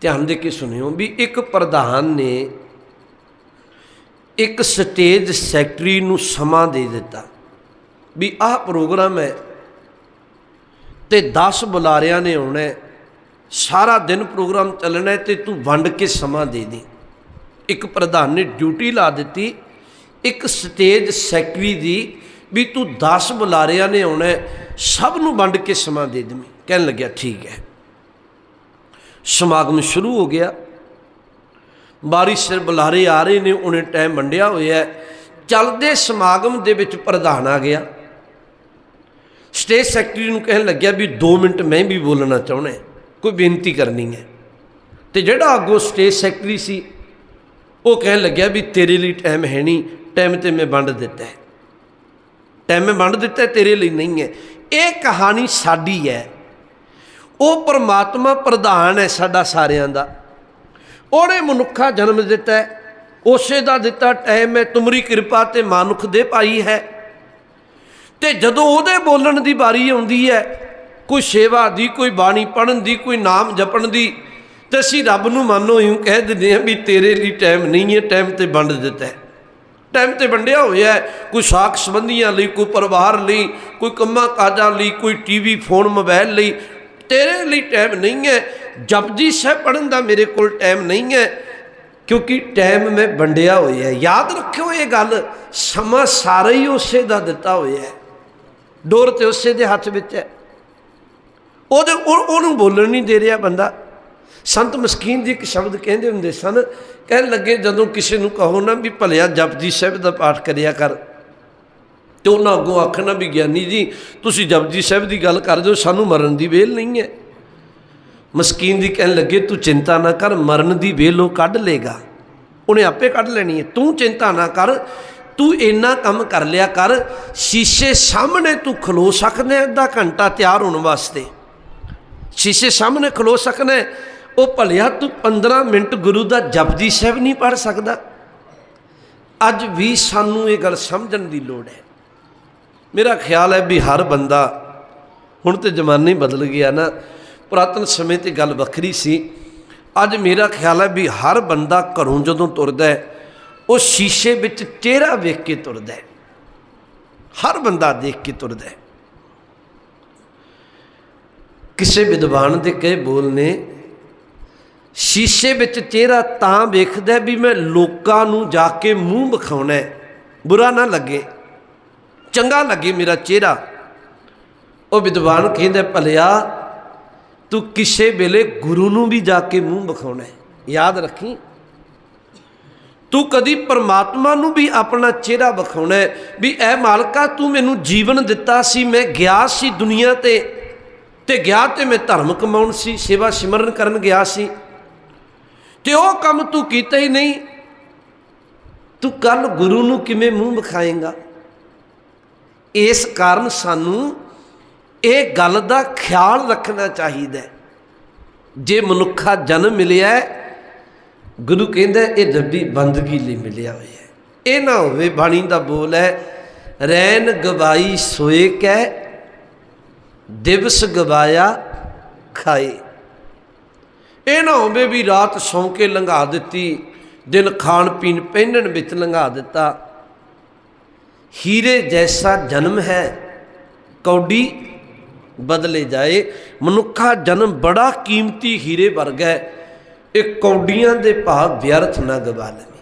ਧਿਆਨ ਦੇ ਕੇ ਸੁਣਿਓ ਵੀ ਇੱਕ ਪ੍ਰਧਾਨ ਨੇ ਇੱਕ ਸਟੇਜ ਸੈਕਟਰੀ ਨੂੰ ਸਮਾਂ ਦੇ ਦਿੱਤਾ ਵੀ ਆਹ ਪ੍ਰੋਗਰਾਮ ਹੈ ਤੇ 10 ਬੁਲਾਰਿਆਂ ਨੇ ਆਉਣਾ ਸਾਰਾ ਦਿਨ ਪ੍ਰੋਗਰਾਮ ਚੱਲਣਾ ਹੈ ਤੇ ਤੂੰ ਵੰਡ ਕੇ ਸਮਾਂ ਦੇ ਦੇ। ਇੱਕ ਪ੍ਰਧਾਨ ਨੇ ਡਿਊਟੀ ਲਾ ਦਿੱਤੀ, ਇੱਕ ਸਟੇਜ ਸੈਕਟਰੀ ਦੀ ਵੀ ਤੂੰ 10 ਬੁਲਾਰਿਆਂ ਨੇ ਆਉਣਾ ਸਭ ਨੂੰ ਵੰਡ ਕੇ ਸਮਾਂ ਦੇ ਦੇਵੀਂ। ਕਹਿਣ ਲੱਗਿਆ, ਠੀਕ ਹੈ। ਸਮਾਗਮ ਸ਼ੁਰੂ ਹੋ ਗਿਆ। ਬਾਰੀ ਸਿਰ ਬੁਲਾਰੇ ਆ ਰਹੇ ਨੇ, ਉਹਨੇ ਟਾਈਮ ਵੰਡਿਆ ਹੋਇਆ। ਚੱਲਦੇ ਸਮਾਗਮ ਦੇ ਵਿੱਚ ਪ੍ਰਧਾਨ ਆ ਗਿਆ। ਸਟੇਜ ਸੈਕਟਰੀ ਨੂੰ ਕਹਿਣ ਲੱਗਿਆ ਵੀ 2 ਮਿੰਟ ਮੈਂ ਵੀ ਬੋਲਣਾ ਚਾਹੁੰਦਾ ਕੋਈ ਬੇਨਤੀ ਕਰਨੀ ਹੈ। ਤੇ ਜਿਹੜਾ ਅੱਗੋਂ ਸਟੇਜ ਸੈਕਟਰੀ ਸੀ, ਉਹ ਕਹਿਣ ਲੱਗਿਆ ਵੀ ਤੇਰੇ ਲਈ ਟਾਈਮ ਹੈ ਨਹੀਂ ਟਾਈਮ ਤੇ ਮੈਂ ਵੰਡ ਦਿੱਤਾ ਹੈ। ਟਾਈਮ ਮੈਂ ਵੰਡ ਦਿੱਤਾ ਤੇਰੇ ਲਈ ਨਹੀਂ ਹੈ। ਇਹ ਕਹਾਣੀ ਸਾਡੀ ਹੈ। ਉਹ ਪਰਮਾਤਮਾ ਪ੍ਰਧਾਨ ਹੈ ਸਾਡਾ ਸਾਰਿਆਂ ਦਾ। ਉਹਨੇ ਮਨੁੱਖਾ ਜਨਮ ਦਿੱਤਾ ਉਸੇ ਦਾ ਦਿੱਤਾ ਟਾਈਮ ਹੈ, ਤੁਮਰੀ ਕਿਰਪਾ ਤੇ ਮਨੁੱਖ ਦੇ ਪਾਈ ਹੈ। ਤੇ ਜਦੋਂ ਉਹਦੇ ਬੋਲਣ ਦੀ ਵਾਰੀ ਆਉਂਦੀ ਹੈ, ਕੋਈ ਸੇਵਾ ਦੀ, ਕੋਈ ਬਾਣੀ ਪੜਨ ਦੀ, ਕੋਈ ਨਾਮ ਜਪਣ ਦੀ, ਤੇ ਅਸੀਂ ਰੱਬ ਨੂੰ ਮੰਨੋ ਇਉਂ ਕਹਿ ਦਿੰਦੇ ਹਾਂ ਵੀ ਤੇਰੇ ਲਈ ਟਾਈਮ ਨਹੀਂ ਹੈ ਟਾਈਮ ਤੇ ਵੰਡ ਦਿੱਤਾ ਹੈ। ਟਾਈਮ ਤੇ ਵੰਡਿਆ ਹੋਇਆ ਕੋਈ ਸਾਖ ਸੰਬੰਧੀਆਂ ਲਈ, ਕੋਈ ਪਰਿਵਾਰ ਲਈ, ਕੋਈ ਕੰਮਾਂ ਕਾਜਾਂ ਲਈ, ਕੋਈ ਟੀਵੀ ਫੋਨ ਮੋਬਾਈਲ ਲਈ ਤੇਰੇ ਲਈ ਟਾਈਮ ਨਹੀਂ ਹੈ। ਜਪਜੀ ਸਾਹਿਬ ਪੜਨ ਦਾ ਮੇਰੇ ਕੋਲ ਟਾਈਮ ਨਹੀਂ ਹੈ, ਕਿਉਂਕਿ ਟਾਈਮ ਮੈਂ ਵੰਡਿਆ ਹੋਇਆ ਹੈ। ਯਾਦ ਰੱਖਿਓ ਇਹ ਗੱਲ, ਸਮਾਂ ਸਾਰਾ ਹੀ ਉਸੇ ਦਾ ਦਿੱਤਾ ਹੋਇਆ ਹੈ। ਡੋਰ ਤੇ ਉਸੇ ਦੇ ਹੱਥ ਵਿੱਚ ਹੈ। ਉਹਦੇ ਉਹ- ਉਹਨੂੰ ਬੋਲਣ ਨਹੀਂ ਦੇ ਰਿਹਾ ਬੰਦਾ। ਸੰਤ ਮਸਕੀਨ ਜੀ ਇੱਕ ਸ਼ਬਦ ਕਹਿੰਦੇ ਹੁੰਦੇ ਸਨ, ਕਹਿਣ ਲੱਗੇ ਜਦੋਂ ਕਿਸੇ ਨੂੰ ਕਹੋ ਨਾ ਵੀ ਭਲਿਆ ਜਪਜੀ ਸਾਹਿਬ ਦਾ ਪਾਠ ਕਰਿਆ ਕਰ। ਤੇ ਉਹਨਾਂ ਅੱਗੋਂ ਆਖਣਾ ਵੀ, ਗਿਆਨੀ ਜੀ, ਤੁਸੀਂ ਜਪਜੀ ਸਾਹਿਬ ਦੀ ਗੱਲ ਕਰਦੇ ਹੋ ਸਾਨੂੰ ਮਰਨ ਦੀ ਵੇਲ ਨਹੀਂ ਹੈ। ਮਸਕੀਨ ਦੀ ਕਹਿਣ ਲੱਗੇ, ਤੂੰ ਚਿੰਤਾ ਨਾ ਕਰ, ਮਰਨ ਦੀ ਵੇਲ ਉਹ ਕੱਢ ਲੇਗਾ। ਉਹਨੇ ਆਪੇ ਕੱਢ ਲੈਣੀ ਹੈ। ਤੂੰ ਚਿੰਤਾ ਨਾ ਕਰ, ਤੂੰ ਇੰਨਾ ਕੰਮ ਕਰ ਲਿਆ ਕਰ, ਸ਼ੀਸ਼ੇ ਸਾਹਮਣੇ ਤੂੰ ਖਲੋ ਸਕਦਾ ਅੱਧਾ ਘੰਟਾ ਤਿਆਰ ਹੋਣ ਵਾਸਤੇ। ਸ਼ੀਸ਼ੇ ਸਾਹਮਣੇ ਖਲੋ ਸਕਦਾ ਉਹ ਭਲਿਆ ਤੂੰ 15 ਮਿੰਟ ਗੁਰੂ ਦਾ ਜਪਜੀ ਸਾਹਿਬ ਨਹੀਂ ਪੜ ਸਕਦਾ। ਅੱਜ ਵੀ ਸਾਨੂੰ ਇਹ ਗੱਲ ਸਮਝਣ ਦੀ ਲੋੜ ਹੈ। ਮੇਰਾ ਖਿਆਲ ਹੈ ਵੀ ਹਰ ਬੰਦਾ ਹੁਣ ਤੇ ਜ਼ਮਾਨਾ ਹੀ ਬਦਲ ਗਿਆ ਨਾ, ਪੁਰਾਤਨ ਸਮੇਂ ਤੇ ਗੱਲ ਵੱਖਰੀ ਸੀ। ਅੱਜ ਮੇਰਾ ਖਿਆਲ ਹੈ ਵੀ ਹਰ ਬੰਦਾ ਘਰੋਂ ਜਦੋਂ ਤੁਰਦਾ ਹੈ, ਉਹ ਸ਼ੀਸ਼ੇ ਵਿੱਚ ਚਿਹਰਾ ਵੇਖ ਕੇ ਤੁਰਦਾ ਹੈ। ਹਰ ਬੰਦਾ ਦੇਖ ਕੇ ਤੁਰਦਾ ਹੈ। ਕਿਸੇ ਵਿਦਵਾਨ ਦੇ ਕਹੇ ਬੋਲ ਨੇ, ਸ਼ੀਸ਼ੇ ਵਿੱਚ ਚਿਹਰਾ ਤਾਂ ਵੇਖਦਾ ਵੀ ਮੈਂ ਲੋਕਾਂ ਨੂੰ ਜਾ ਕੇ ਮੂੰਹ ਵਿਖਾਉਣਾ ਬੁਰਾ ਨਾ ਲੱਗੇ। ਚੰਗਾ ਲੱਗੇ ਮੇਰਾ ਚਿਹਰਾ। ਉਹ ਵਿਦਵਾਨ ਕਹਿੰਦਾ, ਭਲਿਆ, ਤੂੰ ਕਿਸੇ ਵੇਲੇ ਗੁਰੂ ਨੂੰ ਵੀ ਜਾ ਕੇ ਮੂੰਹ ਵਿਖਾਉਣਾ ਯਾਦ ਰੱਖੀ। ਤੂੰ ਕਦੀ ਪਰਮਾਤਮਾ ਨੂੰ ਵੀ ਆਪਣਾ ਚਿਹਰਾ ਵਿਖਾਉਣਾ ਵੀ ਐ ਮਾਲਕਾ ਤੂੰ ਮੈਨੂੰ ਜੀਵਨ ਦਿੱਤਾ ਸੀ, ਮੈਂ ਗਿਆ ਸੀ ਦੁਨੀਆ ਤੇ ਤੇ ਗਿਆ ਤੇ ਮੈਂ ਧਰਮ ਕਮਾਉਣ ਸੀ, ਸੇਵਾ ਸਿਮਰਨ ਕਰਨ ਗਿਆ ਸੀ। ਤੇ ਉਹ ਕੰਮ ਤੂੰ ਕੀਤਾ ਹੀ ਨਹੀਂ। ਤੂੰ ਕੱਲ ਗੁਰੂ ਨੂੰ ਕਿਵੇਂ ਮੂੰਹ ਵਿਖਾਏਗਾ? ਇਸ ਕਾਰਨ ਸਾਨੂੰ ਇਹ ਗੱਲ ਦਾ ਖਿਆਲ ਰੱਖਣਾ ਚਾਹੀਦਾ ਹੈ। ਜੇ ਮਨੁੱਖਾ ਜਨਮ ਮਿਲਿਆ ਗੁਰੂ ਕਹਿੰਦਾ ਇਹ ਰੱਬੀ ਬੰਦਗੀ ਲਈ ਮਿਲਿਆ ਹੋਇਆ ਹੈ। ਇਹ ਨਾ ਹੋਵੇ ਬਾਣੀ ਦਾ ਬੋਲ ਹੈ ਰੈਨ ਗਵਾਈ ਸੋਏ ਕੈ, ਦਿਵਸ ਗਵਾਇਆ ਖਾਏ। ਇਹ ਨਾ ਹੋਵੇ ਵੀ ਰਾਤ ਸੌਂ ਕੇ ਲੰਘਾ ਦਿੱਤੀ, ਦਿਨ ਖਾਣ ਪੀਣ ਪਹਿਨਣ ਵਿੱਚ ਲੰਘਾ ਦਿੱਤਾ ਹੀਰੇ ਜੈਸਾ ਜਨਮ ਹੈ, ਕੌਡੀ ਬਦਲੇ ਜਾਏ। ਮਨੁੱਖਾ ਜਨਮ ਬੜਾ ਕੀਮਤੀ ਹੀਰੇ ਵਰਗਾ ਹੈ। ਇਹ ਕੌਡੀਆਂ ਦੇ ਭਾਵ ਵਿਅਰਥ ਨਾ ਗਵਾ ਲਵੇ।